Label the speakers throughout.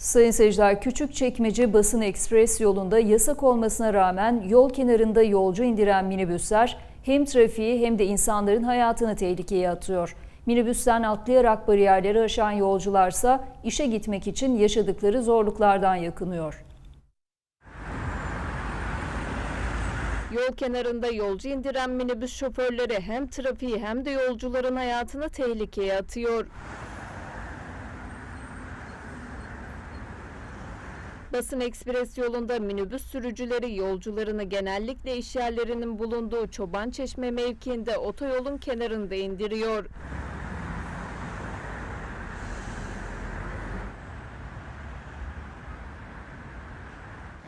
Speaker 1: Sayın seyirciler, Küçükçekmece Basın Ekspres yolunda yasak olmasına rağmen yol kenarında yolcu indiren minibüsler hem trafiği hem de insanların hayatını tehlikeye atıyor. Minibüsten atlayarak bariyerleri aşan yolcularsa işe gitmek için yaşadıkları zorluklardan yakınıyor.
Speaker 2: Yol kenarında yolcu indiren minibüs şoförleri hem trafiği hem de yolcuların hayatını tehlikeye atıyor. Basın Ekspres yolunda minibüs sürücüleri yolcularını genellikle işyerlerinin bulunduğu Çobançeşme mevkiinde otoyolun kenarında indiriyor.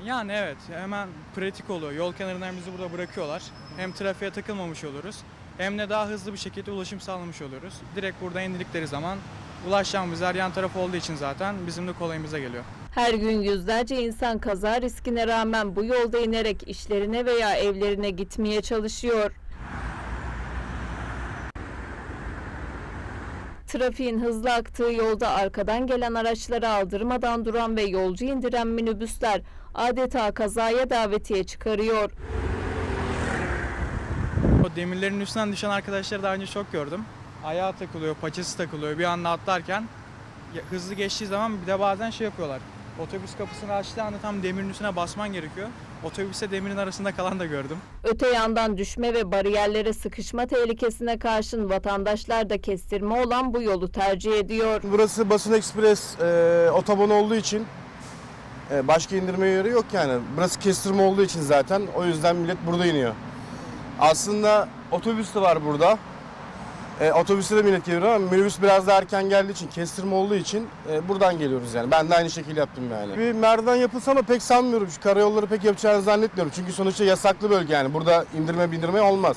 Speaker 3: Yani evet hemen pratik oluyor. Yol kenarından bizi burada bırakıyorlar. Hem trafiğe takılmamış oluruz hem de daha hızlı bir şekilde ulaşım sağlamış oluruz. Direkt burada indikleri zaman ulaşacağımız yer yan taraf olduğu için zaten bizim de kolayımıza geliyor.
Speaker 2: Her gün yüzlerce insan kaza riskine rağmen bu yolda inerek işlerine veya evlerine gitmeye çalışıyor. Trafiğin hızlı aktığı yolda arkadan gelen araçları aldırmadan duran ve yolcu indiren minibüsler adeta kazaya davetiye çıkarıyor.
Speaker 3: O demirlerin üstünden düşen arkadaşları daha önce çok gördüm. Ayağı takılıyor, paçası takılıyor bir anda atlarken hızlı geçtiği zaman bir de bazen şey yapıyorlar. Otobüs kapısını açtığı anda tam demirin üstüne basman gerekiyor. Otobüse demirin arasında kalan da gördüm.
Speaker 2: Öte yandan düşme ve bariyerlere sıkışma tehlikesine karşın vatandaşlar da kestirme olan bu yolu tercih ediyor.
Speaker 4: Burası Basın Ekspres e, otoban olduğu için e, başka indirme yeri yok yani. Burası kestirme olduğu için zaten o yüzden millet burada iniyor. Aslında otobüs de var burada. E, otobüste de millet geliyor ama minibüs biraz daha erken geldiği için, kestirme olduğu için e, buradan geliyoruz yani. Ben de aynı şekilde yaptım yani. Bir merdiven yapılsa ama pek sanmıyorum. Şu karayolları pek yapacağını zannetmiyorum. Çünkü sonuçta yasaklı bölge yani. Burada indirme bindirme olmaz.